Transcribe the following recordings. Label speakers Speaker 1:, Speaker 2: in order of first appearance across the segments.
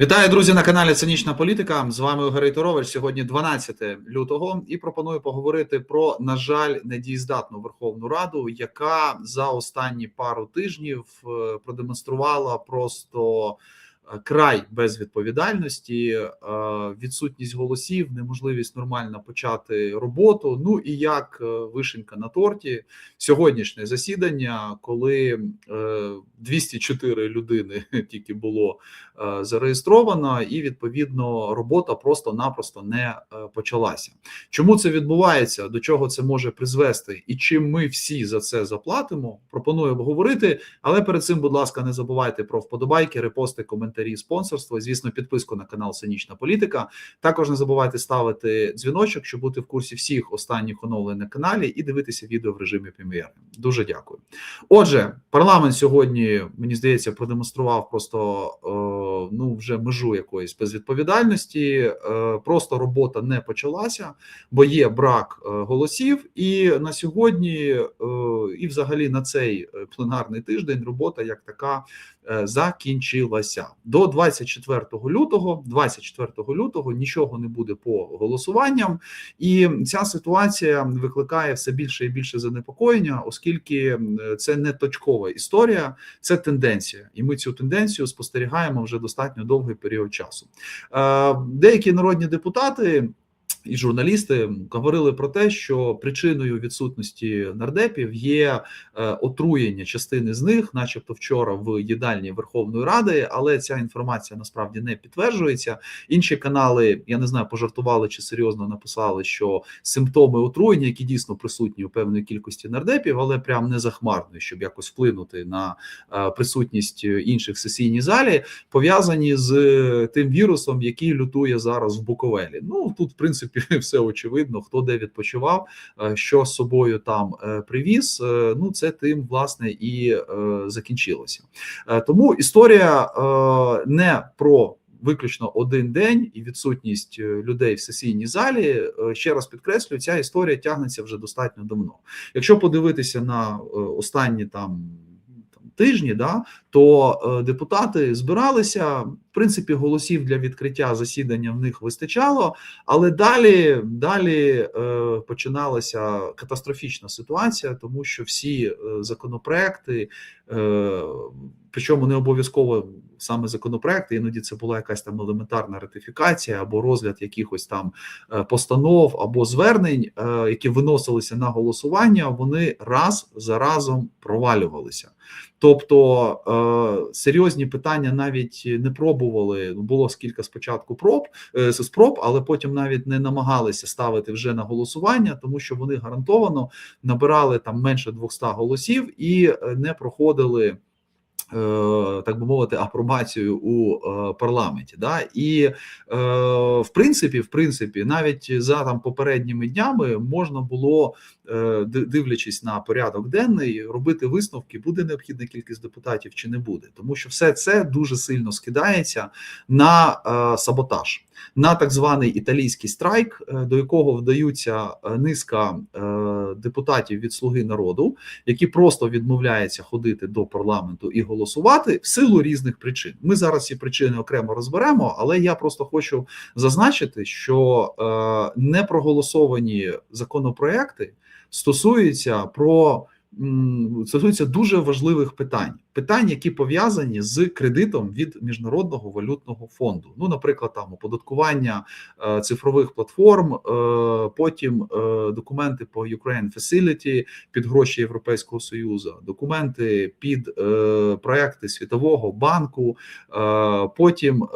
Speaker 1: Вітаю, друзі, на каналі Цинічна Політика. З вами Ігор Торович. Сьогодні 12 лютого, і пропоную поговорити про, на жаль, недієздатну Верховну Раду, яка за останні пару тижнів е, продемонструвала просто край безвідповідальності, е, відсутність голосів, неможливість нормально почати роботу. Ну і як е, вишенька на торті, сьогоднішнє засідання, коли е, 204 людини тільки було е, зареєстровано, і відповідно робота просто-напросто не е, почалася. Чому це відбувається? До чого це може призвести, і чим ми всі за це заплатимо? Пропоную обговорити. Але перед цим, будь ласка, не забувайте про вподобайки, репости, коментарі, спонсорство. Звісно, підписку на канал Цинічна Політика. Також не забувайте ставити дзвіночок, щоб бути в курсі всіх останніх оновлень на каналі і дивитися відео в режимі прем'єри. Дуже дякую. Отже, парламент сьогодні мені здається продемонстрував просто е, ну вже межу якоїсь безвідповідальності. Е, просто робота не почалася, бо є брак е, голосів. І на сьогодні, і взагалі на цей е, пленарний тиждень робота як така е, закінчилася до 24 лютого. 24 лютого нічого не буде по голосуванням, і ця ситуація викликає все більше і більше занепокоєння, оскільки це не точкова історія, це тенденція, і ми цю тенденцію спостерігаємо вже достатньо довгий період часу. Е, Деякі народні депутати. І журналісти говорили про те, що причиною відсутності нардепів є е, отруєння частини з них, начебто вчора в їдальні Верховної Ради, але ця інформація насправді не підтверджується. Інші канали, я не знаю, пожартували чи серйозно написали, що симптоми отруєння, які дійсно присутні у певної кількості нардепів, але прям не захмарної, щоб якось вплинути на е, присутність інших в сесійній залі, пов'язані з е, тим вірусом, який лютує зараз в Буковелі. Ну тут, в принципі, все очевидно, хто де відпочивав, е, що з собою там е, привіз. е, Ну це тим власне і закінчилося. Тому історія не про. Виключно один день і відсутність людей в сесійній залі. Ще раз підкреслюю, ця історія тягнеться вже достатньо давно. Якщо подивитися на останні там, Тижні, да, то е, депутати збиралися. В принципі, голосів для відкриття засідання в них вистачало, але далі далі е, починалася катастрофічна ситуація, тому що всі е, законопроекти, причому не обов'язково саме законопроекти, іноді це була якась там елементарна ратифікація або розгляд якихось там постанов або звернень, які виносилися на голосування, вони раз за разом провалювалися. Тобто серйозні питання навіть не пробували. Було скільки спочатку проб е, спроб, але потім навіть не намагалися ставити вже на голосування, тому що вони гарантовано набирали там менше 200 голосів і е, не проходили. Е, Так би мовити, апробацію у е, парламенті, да? І е, в принципі, в принципі, навіть за там попередніми днями можна було, дивлячись на порядок денний, робити висновки, буде необхідна кількість депутатів чи не буде, тому що все це дуже сильно скидається на саботаж, на так званий італійський страйк, е, до якого вдаються е, низка е, депутатів від Слуги народу, які просто відмовляються ходити до парламенту і голосувати в силу різних причин. Ми зараз ці причини окремо розберемо, але я просто хочу зазначити, що не проголосовані законопроекти стосуються про стосуються дуже важливих питань, питань, які пов'язані з кредитом від міжнародного валютного фонду. Ну, наприклад, там оподаткування е, цифрових платформ, е, потім е, документи по Ukraine Facility під гроші Європейського союзу, документи під проекти Світового банку, потім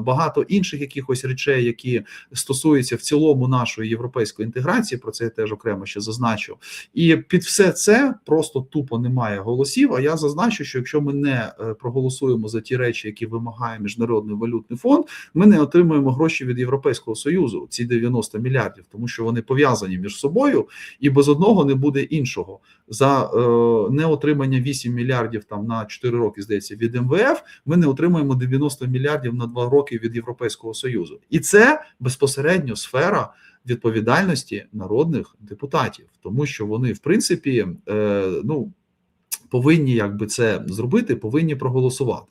Speaker 1: багато інших якихось речей, які стосуються в цілому нашої європейської інтеграції. Про це я теж окремо ще зазначу. І під все це просто тупо немає голосів. А я зазначу, що якщо ми не е, проголосуємо за ті речі, які вимагає міжнародний валютний фонд, ми не отримуємо гроші від Європейського союзу, ці 90 мільярдів, тому що вони пов'язані між собою, і без одного не буде іншого. За е, неотримання 8 мільярдів там на 4 роки, здається, від МВФ. Ми не отримуємо 90 мільярдів на 2 роки від Європейського союзу, і це безпосередньо сфера відповідальності народних депутатів, тому що вони, в принципі, е, ну Повинні якби це зробити, повинні проголосувати.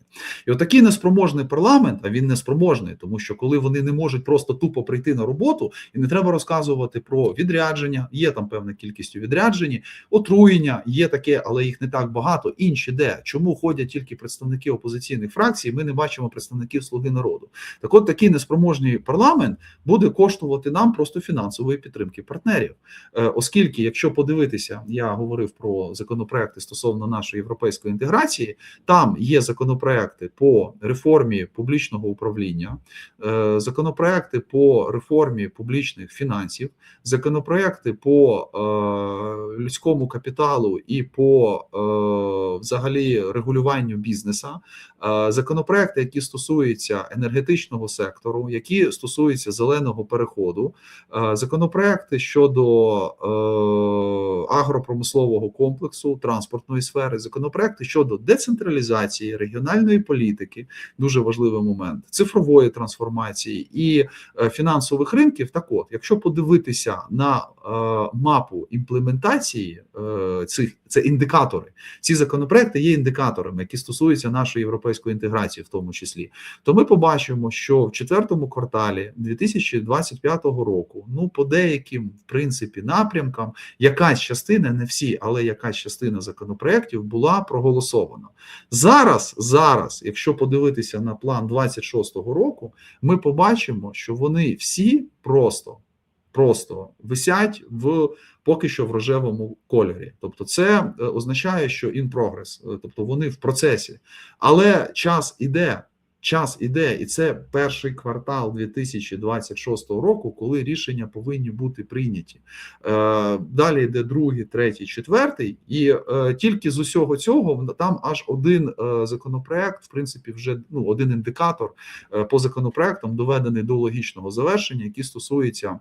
Speaker 1: І отакий неспроможний парламент, а він неспроможний, тому що коли вони не можуть просто тупо прийти на роботу, і не треба розказувати про відрядження, є там певна кількість у відрядженні, отруєння, є таке, але їх не так багато. Інші де чому ходять тільки представники опозиційних фракцій? Ми не бачимо представників Слуги народу. Так, от такий неспроможний парламент буде коштувати нам просто фінансової підтримки партнерів, Е, оскільки, якщо подивитися, я говорив про законопроекти стосовно нашої європейської інтеграції, там є законопроекти по реформі публічного управління, е, законопроекти по реформі публічних фінансів, законопроекти по е, людському капіталу і по е, взагалі регулюванню бізнеса, законопроекти, які стосуються енергетичного сектору, які стосуються зеленого переходу, законопроекти щодо агропромислового комплексу, транспортної сфери, законопроекти щодо децентралізації регіональної політики, дуже важливий момент, цифрової трансформації і е, фінансових ринків. Так, от, якщо подивитися на мапу імплементації е, цих це індикатори, ці законопроекти є індикаторами, які стосуються нашої європейської інтеграції, в тому числі, то ми побачимо, що в четвертому кварталі 2025 року, ну по деяким в принципі напрямкам, якась частина, не всі, але якась частина законопроєктів була проголосована. Зараз, зараз, якщо подивитися на план 26-го року, ми побачимо, що вони всі просто. Просто висять в поки що в рожевому кольорі, тобто, це е, означає, що in progress, е, тобто вони в процесі, але час іде, час іде, і це перший квартал 2026 року, коли рішення повинні бути прийняті. Е, Далі йде другий, третій, четвертий, і тільки з усього цього там аж один законопроект, в принципі, вже ну один індикатор по законопроектам доведений до логічного завершення, який стосується.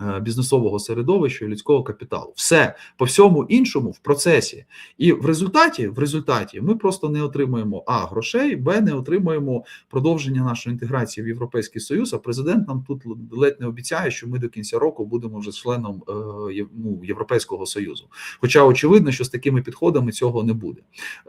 Speaker 1: Е, Бізнесового середовища і людського капіталу, все по всьому іншому в процесі, і в результаті, в результаті, ми просто не отримуємо а грошей, б не отримуємо продовження нашої інтеграції в Європейський Союз. А президент нам тут ледь не обіцяє, що ми до кінця року будемо вже членом е, ну, Європейського Союзу. Хоча очевидно, що з такими підходами цього не буде.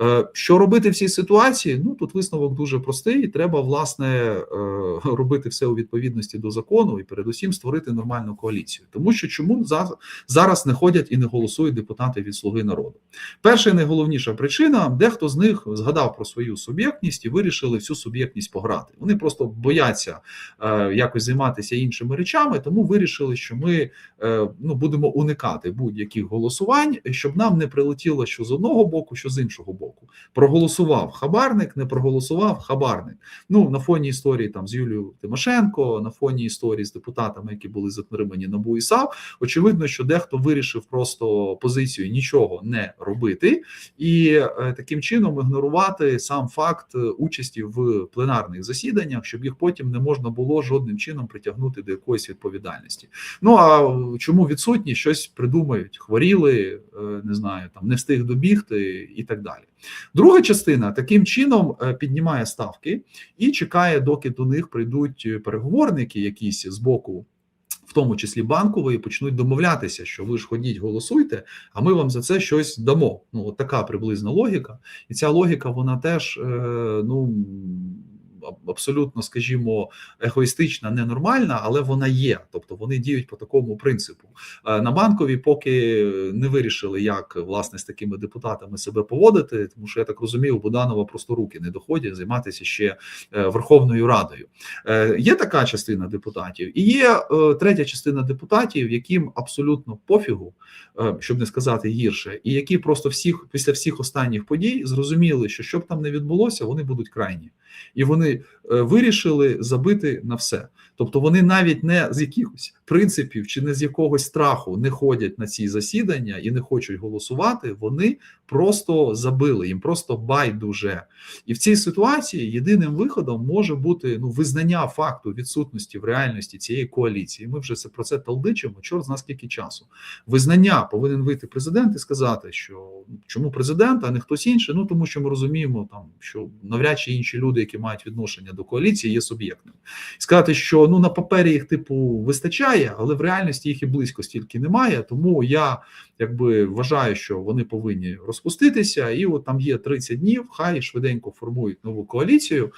Speaker 1: Е, Що робити в цій ситуації? Ну тут висновок дуже простий. Треба власне робити все у відповідності до закону і передусім створити нормальну коаліцію. Тому що чому за- зараз не ходять і не голосують депутати від Слуги народу? Перша і найголовніша причина: дехто з них згадав про свою суб'єктність і вирішили всю суб'єктність пограти. Вони просто бояться е, якось займатися іншими речами, тому вирішили, що ми е, ну будемо уникати будь-яких голосувань, щоб нам не прилетіло що з одного боку, що з іншого боку. Проголосував хабарник, не проголосував хабарник. Ну на фоні історії там з Юлією Тимошенко, на фоні історії з депутатами, які були затримані НАБУ і САП, очевидно, що дехто вирішив просто позицію нічого не робити і е, таким чином ігнорувати сам факт е, участі в пленарних засіданнях, щоб їх потім не можна було жодним чином притягнути до якоїсь відповідальності. Ну а чому відсутні щось придумають, хворіли, е, не знаю, там не встиг добігти і так далі. Друга частина таким чином е, піднімає ставки і чекає, доки до них прийдуть е, переговорники, якісь з боку. В тому числі банкової почнуть домовлятися, що ви ж ходіть, голосуйте, а ми вам за це щось дамо. Ну, от така приблизна логіка, і ця логіка, вона теж е, ну абсолютно, скажімо, егоїстична, ненормальна, але вона є. Тобто вони діють по такому принципу. Е, На банковій поки не вирішили, як власне з такими депутатами себе поводити, тому що я так розумію, у Буданова просто руки не доходять займатися ще е, Верховною Радою. Е, Є така частина депутатів, і є третя частина депутатів, яким абсолютно пофігу, щоб не сказати гірше, і які просто всіх після всіх останніх подій зрозуміли, що що б там не відбулося, вони будуть крайні, і вони вирішили забити на все. Тобто вони навіть не з якихось принципів чи не з якогось страху не ходять на ці засідання і не хочуть голосувати. Вони просто забили їм, просто байдуже. І в цій ситуації єдиним виходом може бути ну визнання факту відсутності в реальності цієї коаліції. Ми вже це про це талдичимо. Чорт зна скільки часу. Визнання повинен вийти президент і сказати, що ну, чому президент, а не хтось інший. Ну тому що ми розуміємо, там що навряд чи інші люди, які мають відношення до коаліції, є суб'єктними. Сказати, що ну на папері їх типу вистачає. Вистачає, але в реальності їх і близько стільки немає. Тому я якби вважаю, що вони повинні розпуститися, і от там є 30 днів. Хай швиденько формують нову коаліцію.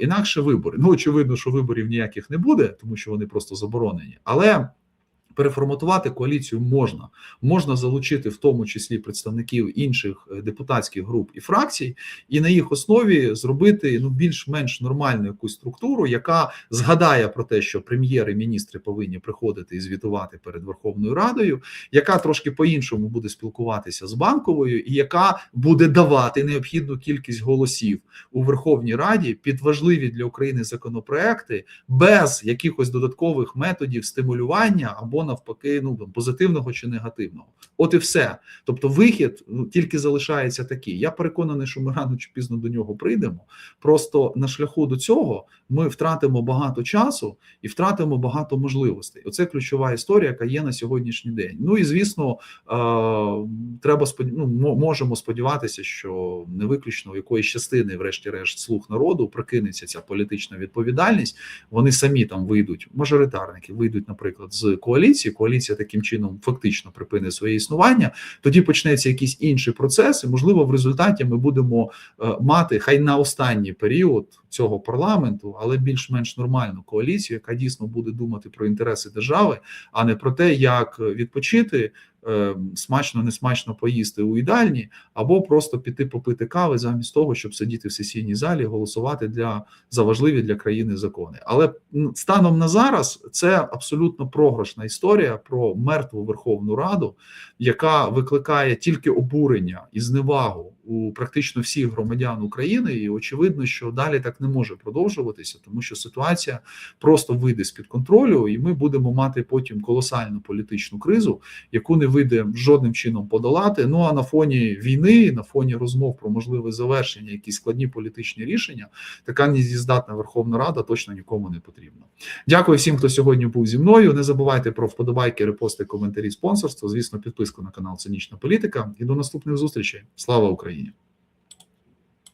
Speaker 1: Інакше вибори. Ну очевидно, що виборів ніяких не буде, тому що вони просто заборонені. Але переформатувати коаліцію можна. Можна залучити в тому числі представників інших е, депутатських груп і фракцій, і на їх основі зробити ну більш-менш нормальну якусь структуру, яка згадає про те, що прем'єри міністри повинні приходити і звітувати перед Верховною Радою, яка трошки по-іншому буде спілкуватися з банковою, і яка буде давати необхідну кількість голосів у Верховній Раді під важливі для України законопроекти без якихось додаткових методів стимулювання або навпаки, ну позитивного чи негативного. От і все. Тобто, вихід ну тільки залишається такий. Я переконаний, що ми рано чи пізно до нього прийдемо. Просто на шляху до цього ми втратимо багато часу і втратимо багато можливостей. Оце ключова історія, яка є на сьогоднішній день. Ну і звісно, треба ну, можемо сподіватися, що не виключно у якоїсь частини, врешті-решт, слух народу прокинеться ця політична відповідальність. Вони самі там вийдуть, мажоритарники вийдуть, наприклад, з коаліції. Коаліція таким чином фактично припинить своє існування. Тоді почнеться якийсь інший процес, і можливо, в результаті ми будемо е, мати хай на останній період цього парламенту, але більш-менш нормальну коаліцію, яка дійсно буде думати про інтереси держави, а не про те, як відпочити. Е, Смачно, не смачно поїсти у їдальні, або просто піти попити кави замість того, щоб сидіти в сесійній залі, голосувати для за важливі для країни закони. Але станом на зараз це абсолютно програшна історія про мертву Верховну Раду, яка викликає тільки обурення і зневагу у практично всіх громадян України, і очевидно, що далі так не може продовжуватися, тому що ситуація просто вийде з під контролю, і ми будемо мати потім колосальну політичну кризу, яку не вийде жодним чином подолати. Ну а на фоні війни, на фоні розмов про можливе завершення, якісь складні політичні рішення, така недієздатна Верховна Рада точно нікому не потрібна. Дякую всім, хто сьогодні був зі мною. Не забувайте про вподобайки, репости, коментарі, спонсорство. Звісно, підписку на канал Цинічна Політика. І до наступних зустрічей. Слава Україні! Україні.